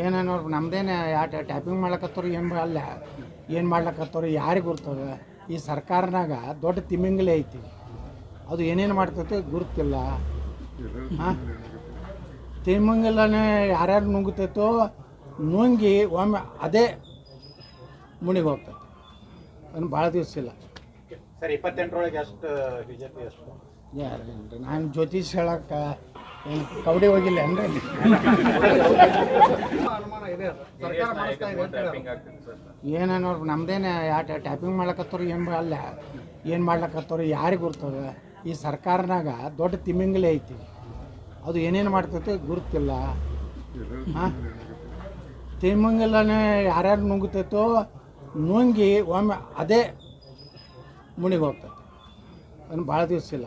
ಏನೇನೋ ನಮ್ದೇನೆ ಯಾಟ ಟ್ಯಾಪಿಂಗ್ ಮಾಡ್ಲಕತ್ತವ್ರು ಏನು ಅಲ್ಲ. ಏನು ಮಾಡ್ಲಕತ್ತವ್ರು ಯಾರಿಗೆ ಗುರ್ತದ? ಈ ಸರ್ಕಾರನಾಗ ದೊಡ್ಡ ತಿಮಿಂಗಲೇ ಐತಿ. ಅದು ಏನೇನು ಮಾಡ್ತೈತೆ ಗುರುತಿಲ್ಲ. ಹಾಂ? ಯಾರ್ಯಾರು ನುಂಗ್ತೈತೋ ನುಂಗಿ ಒಮ್ಮೆ ಅದೇ ಮುಣಿಗೆ ಹೋಗ್ತೈತೆ. ಅದನ್ನು ಭಾಳ ದಿವಸ ಇಲ್ಲ. ಸರ್ ಇಪ್ಪತ್ತೆಂಟರೊಳಗೆ ಎಷ್ಟು ಬಿಜೆಪಿ ಎಷ್ಟು ಯಾರು ನಾನು ಜ್ಯೋತಿಷ್ ಹೇಳಕ್ಕೆ ಏನು ಹೋಗಿಲ್ಲ ಅಂದ್ರೆ? ಏನೇನು. ಏನೇನೋ ನಮ್ದೇನೆ ಯಾಟ ಟ್ಯಾಪಿಂಗ್ ಮಾಡ್ಲಕತ್ತವ್ರು ಏನು ಅಲ್ಲ. ಏನು ಮಾಡ್ಲಕತ್ತವ್ರು ಯಾರಿಗೆ ಗುರ್ತದ? ಈ ಸರ್ಕಾರನಾಗ ದೊಡ್ಡ ತಿಮ್ಮಿಂಗ್ಲೆ ಐತಿ. ಅದು ಏನೇನು ಮಾಡ್ತೈತೆ ಗುರುತಿಲ್ಲ. ಹಾಂ? ತಿಮಿಂಗಲನೇ ಯಾರ್ಯಾರು ನುಂಗ್ತೈತೋ ನುಂಗಿ ಒಮ್ಮೆ ಅದೇ ಮುಣಿಗೆ ಹೋಗ್ತೈತೆ. ಅದನ್ನು ಭಾಳ ದಿವಸ ಇಲ್ಲ.